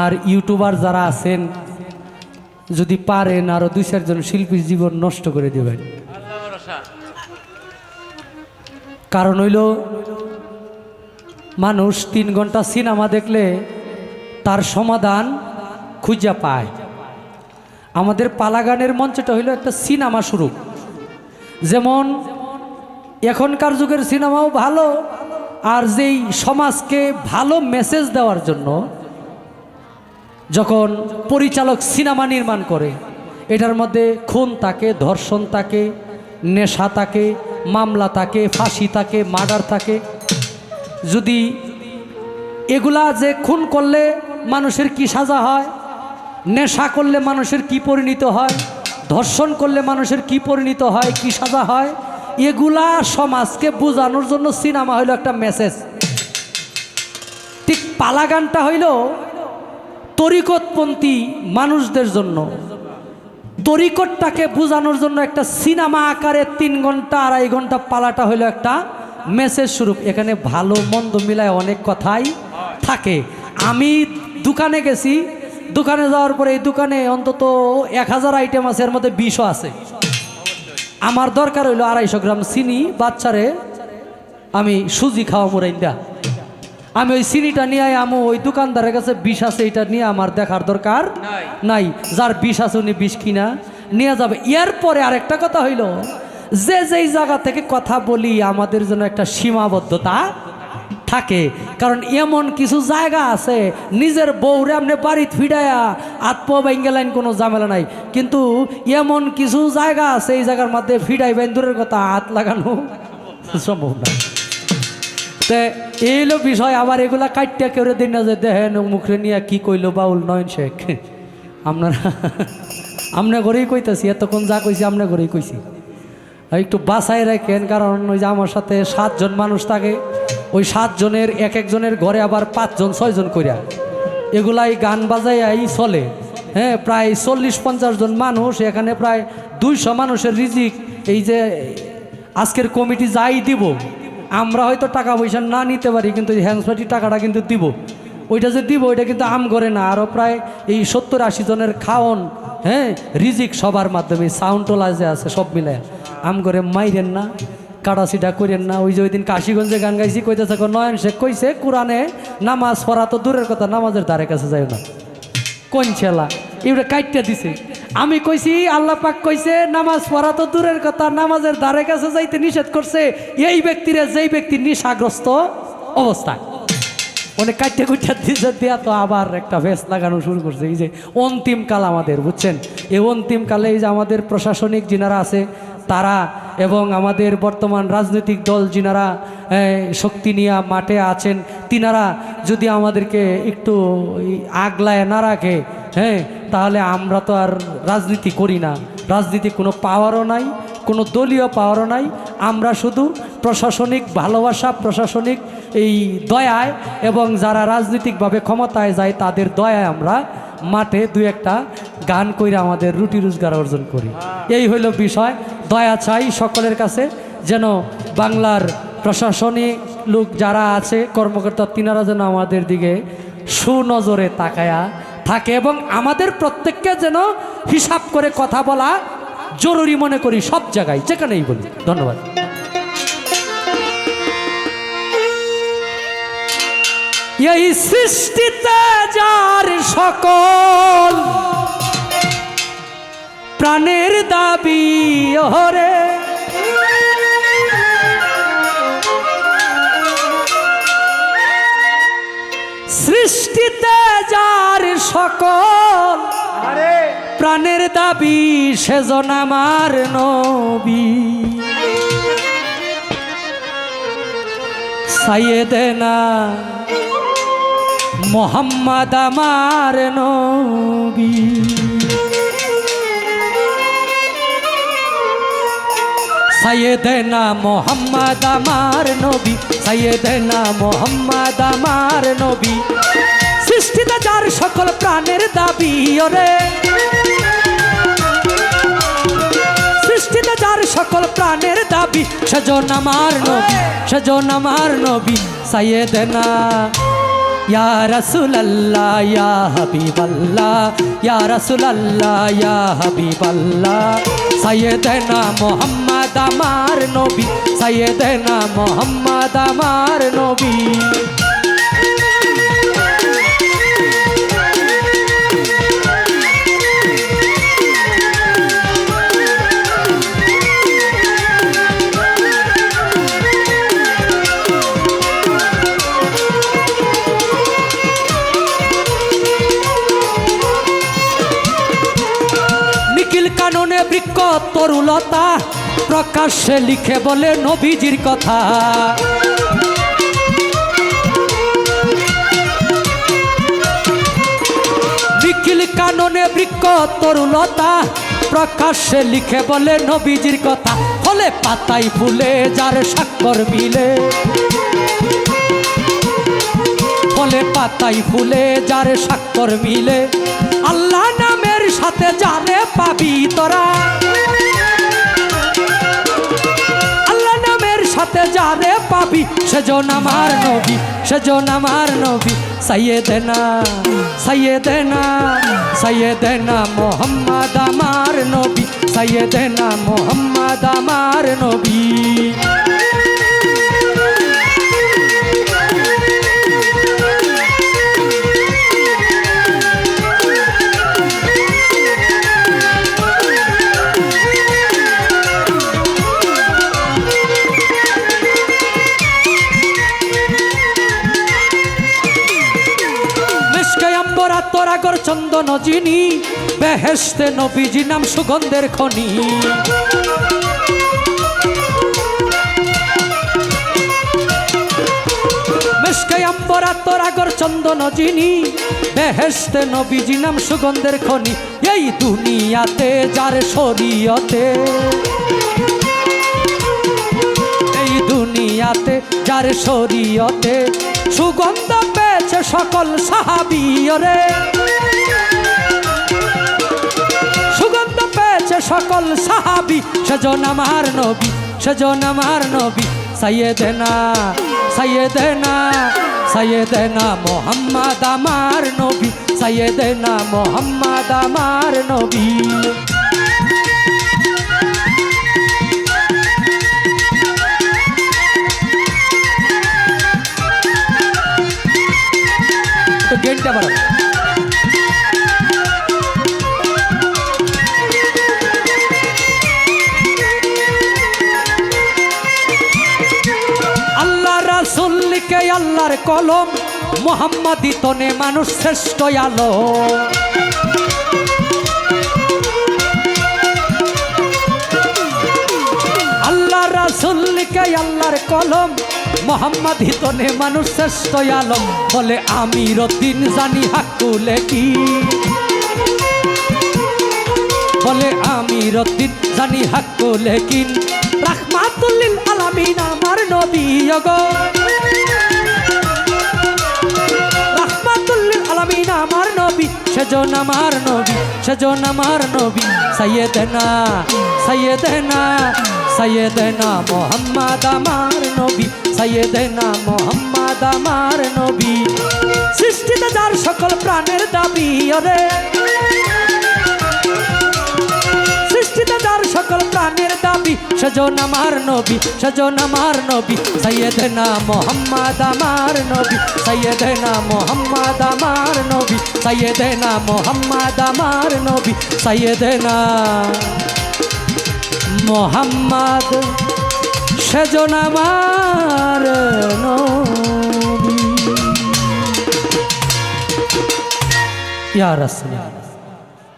আর YouTuber যারা আছেন, যদি পারেন আরও দুই চারজন শিল্পীর জীবন নষ্ট করে দেবেন। কারণ হইল, মানুষ তিন ঘণ্টা সিনেমা দেখলে তার সমাধান খুঁজা পায়। আমাদের পালাগানের মঞ্চটা হইল একটা সিনেমা শুরু। যেমন এখনকার যুগের সিনেমাও ভালো, আর যেই সমাজকে ভালো মেসেজ দেওয়ার জন্য যখন পরিচালক সিনেমা নির্মাণ করে, এটার মধ্যে খুন থাকে ধর্ষণ থাকে নেশা থাকে মামলা থাকে ফাঁসি থাকে মার্ডার থাকে যদি এগুলা যে খুন করলে মানুষের কি সাজা হয়, নেশা করলে মানুষের কি পরিণত হয়, ধর্ষণ করলে মানুষের কি পরিণত হয়, কি সাজা হয়, এগুলা সমাজকে বোঝানোর জন্য সিনেমা হইল একটা মেসেজ। ঠিক পালাগানটা হইল তরিকতপন্থী মানুষদের জন্য। তরিকতটাকে বোঝানোর জন্য একটা সিনেমা আকারে তিন ঘণ্টা, আড়াই ঘণ্টা পালাটা হইল একটা মেসেজ স্বরূপ। এখানে ভালো, মন্দ মিলায় অনেক কথাই থাকে। আমি দোকানে গেছি, দোকানে যাওয়ার পরে এই দোকানে অন্তত এক হাজার আইটেম আছে, এর মধ্যে বিষও আছে। আমার দরকার হইল আড়াইশো গ্রাম চিনি, বাচ্চারে আমি সুজি খাওয়া মোরাইন্দা আমি ওই চিনিটা নিয়ে আমু ওই দোকানদারের কাছে বিষ আছে এটা নিয়ে আমার দেখার দরকার নাই। যার বিষ আছে উনি বিষ কিনা নিয়ে যাবে। এরপরে আরেকটা কথা হইল যে যেই জায়গা থেকে কথা বলি আমাদের জন্য একটা সীমাবদ্ধতা থাকে। কারণ এমন কিছু জায়গা আছে নিজের বউরে আপনি বাড়িত ফিডায়া আত্ম বেঙ্গেলাইন কোনো ঝামেলা নাই। কিন্তু এমন কিছু জায়গা আছে এই জায়গার মধ্যে ফিডাই দূরের কথা হাত লাগানো সম্ভব না। তে, এইলো বিষয় আবার এগুলা কাটতে কেউ দিন না যে দেখেন মুখে নিয়ে কি কইলো বাউল নয়ন শেখ। আপনারা আমনে ঘরেই কইতাছি, এতক্ষণ যা কইছি আমনে ঘরেই কইছি। একটু বাসায় রাখেন, কারণ ওই যে আমার সাথে সাতজন মানুষ থাকে, ওই সাতজনের এক একজনের ঘরে আবার পাঁচজন, ছয়জন করিয়া এগুলাই গান বাজাইয়াই চলে। হ্যাঁ প্রায় চল্লিশ পঞ্চাশ জন মানুষ, এখানে প্রায় দুইশো মানুষের রিজিক। এই যে আজকের কমিটি যাই দিব আমরা হয়তো টাকা পয়সা না নিতে পারি, কিন্তু হ্যান্ডসপাটির টাকাটা কিন্তু দিব। ওইটা যে দিব, ওইটা কিন্তু আম করে না। আরও প্রায় এই সত্তর আশি জনের খাওয়ন হ্যাঁ রিজিক সবার মাধ্যমে সাউন্ড টোলা যে আছে সব মিলে আম করে মাইরেন না কাটাছিটা করেন না। ওই যে ওই দিন কাশিগঞ্জে গান গাইছি, কইতেছে নয়ন শেখ কইছে, কোরআনে নামাজ পড়া তো দূরের কথা, নামাজের দ্বারে কাছে যায় না। কোন ছেলা? এবারে কাইটটা দিছে। আমি কইছি, আল্লাহ পাক কইছে, নামাজ পড়া তো দূরের কথা, নামাজের ধারে কাছে যাইতে নিষেধ করছে। এই ব্যক্তিরে যেই ব্যক্তি নিশাগ্রস্ত অবস্থা। অনেক কাটতে দিছে, দিয়া তো আবার একটা ভেস লাগানো শুরু করছে। এই যে অন্তিম কাল আমাদের, বুঝছেন? এই অন্তিম কালে এই যে আমাদের প্রশাসনিক যিনারা আছে, তারা এবং আমাদের বর্তমান রাজনৈতিক দল যিনারা শক্তি নিয়ে মাঠে আছেন, তিনারা যদি আমাদেরকে একটু আগলায় না রাখে হ্যাঁ তাহলে আমরা তো আর রাজনীতি করি না। রাজনীতি কোনো পাওয়ারও নাই, কোনো দলীয় পাওয়ারও নাই। আমরা শুধু প্রশাসনিক ভালোবাসা, প্রশাসনিক এই দয়ায় এবং যারা রাজনৈতিকভাবে ক্ষমতায় যায়, তাদের দয়ায় আমরা মাঠে দু একটা গান কইরা আমাদের রুটি রোজগার অর্জন করি। এই হইল বিষয়। দয়া চাই সকলের কাছে যেন বাংলার প্রশাসনিক লোক যারা আছে, কর্মকর্তা, তিনারা যেন আমাদের দিকে সুনজরে তাকায়া থাকে এবং আমাদের প্রত্যেককে যেন হিসাব করে কথা বলা জরুরি মনে করি সব জায়গায়, যেখানেই বলি। ধন্যবাদ। এই সৃষ্টিতে যার সকল, প্রাণের দাবি ওরে সকল প্রাণের দাবি সেজন আমার নবী। সাইয়েদেনা মোহাম্মদ আমার নবী। সাইয়েদেনা মোহাম্মদ আমার নবী। সাইয়েদেনা মোহাম্মদ আমার নবী। সৃষ্টিতে যার সকল প্রাণের দাবি ওরে। সৃষ্টিতে যার সকল প্রাণের দাবি সেজন আমার নবী সেজন আমার নবী সাইয়েদেনা। ইয়া রাসূলুল্লাহ ইয়া হাবিবাল্লাহ ইয়া রাসূলুল্লাহ ইয়া হাবিবাল্লাহ। সাইয়েদেনা মুহাম্মদ আমার নবী। সাইয়েদেনা মুহাম্মদ আমার নবী। তরুলতা প্রকাশ্যে লিখে বলে নবীজির কথা। নিখিল কাননে বৃক্ষ তরুলতা প্রকাশ্যে লিখে বলে নবীজির কথা। ফলে পাতাই ফুলে, যার স্বাক্ষর মিলে। ফলে পাতাই ফুলে, যার স্বাক্ষর মিলে। আল্লাহ নামের সাথে জানে পাবি তোরা। আল্লাহ নামের সাথে যারে পাবি, সেজন আমার নবী, সেজন আমার নবী। সাইয়েদেনা সাইয়েদেনা সাইয়েদেনা মোহাম্মদ আমার নবী, সাইয়েদেনা মোহাম্মদ আমার নবী। তোরাগর চন্দন যিনি বেহেস্তে নবীজি নাম সুগন্ধের খনি। তোরাগর চন্দন যিনি বেহেস্তে নবীজি নাম সুগন্ধের খনি। এই দুনিয়াতে যার শরীয়তে, এই দুনিয়াতে যার শরীয়তে সুগন্ধ পেয়েছে সকল সাহাবিয়রে। সকল সাহাবি, সেজন আমার নবী, সেজন আমার নবী। সাইয়েদেনা সাইয়েদেনা সাইয়েদেনা মোহাম্মদ আমার নবী, সাইয়েদেনা মোহাম্মদ আমার নবী। গেটটা বাড়াও। আল্লাহর কলম মোহাম্মদি তনে মানুষ শ্রেষ্ঠ আলো। আল্লাহ আল্লাহর কলম মোহাম্মদ হিতনে মানুষ শ্রেষ্ঠ আলম বলে আমি রদিন জানি হাকুলে কি? বলে আমি রদিন জানি হাকুলে কিন রাহমাতুল্লিল আলামিন আমার নবী গো সেজন আমার নবী, সেজন আমার নবী, সাইয়েদেনা সাইয়েদেনা সাইয়েদেনা মোহাম্মদ আমার নবী, সাইয়েদেনা মোহাম্মদ আমার নবী। সৃষ্টিতে যার সকল প্রাণের দাবি, ওরে। সৃষ্টিতে যার সকল প্রাণের দাবি, সেজন আমার নবী, সেজন আমার নবী সৈয়দনা মোহাম্মদ আমার নবী সৈয়দনা মোহাম্মদ আমার নবী। সৈয়দনা মোহাম্মদ আমার নবী সৈয়দনা মোহাম্মদ সেজন আমার নবী। ইয়া রাসূলুল্লাহ।